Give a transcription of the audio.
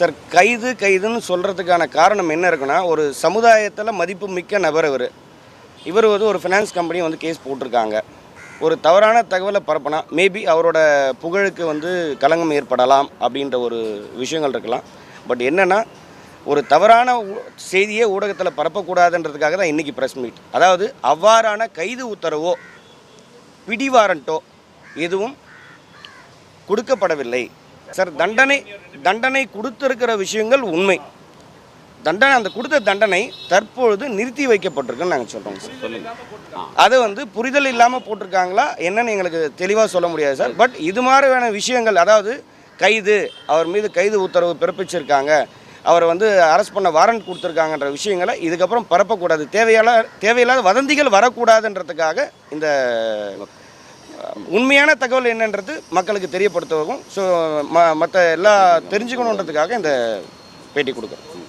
Sir கைது கைதுன்னு சொல்கிறதுக்கான காரணம் என்ன இருக்குன்னா ஒரு சமுதாயத்தில் மதிப்பு மிக்க நபர் இவர். இவர் வந்து ஒரு ஃபினான்ஸ் கம்பெனி வந்து கேஸ் போட்டிருக்காங்க. ஒரு தவறான தகவலை பரப்பினா மேபி அவரோட புகழுக்கு வந்து களங்கம் ஏற்படலாம் அப்படின்ற ஒரு விஷயங்கள் இருக்கலாம். பட் என்னென்னா ஒரு தவறான ஊ- செய்தியை ஊடகத்தில் பரப்பக்கூடாதுன்றதுக்காக தான் இன்றைக்கி ப்ரெஸ் மீட் அதாவது அவ்வாறான கைது உத்தரவோ பிடிவாரண்ட்டோ எதுவும் கொடுக்கப்படவில்லை. சார் தண்டனை தண்டனை கொடுத்திருக்கிற விஷயங்கள் உண்மை. தண்டனை அந்த கொடுத்த தண்டனை தற்பொழுது நிறுத்தி வைக்கப்பட்டிருக்குன்னு நாங்கள் சொல்கிறோங்க சார். சொல்லுங்கள் அது வந்து புரிதல் இல்லாமல் போட்டிருக்காங்களா? என்னன்னு எங்களுக்கு தெளிவாக சொல்ல முடியாது சார். பட் இது மாதிரியான விஷயங்கள் அதாவது கைது அவர் மீது கைது உத்தரவு பிறப்பிச்சிருக்காங்க அவரை வந்து அரெஸ்ட் பண்ண வாரண்ட் கொடுத்துருக்காங்கன்ற விஷயங்களை இதுக்கப்புறம் பரப்பக்கூடாது. தேவையான தேவையில்லாத வதந்திகள் வரக்கூடாதுன்றதுக்காக இந்த உண்மையான தகவல் என்னன்றது மக்களுக்கு தெரியப்படுத்தவும் ஸோ ம மற்ற எல்லா தெரிஞ்சுக்கணுன்றதுக்காக இந்த பேட்டி கொடுக்குறோம்.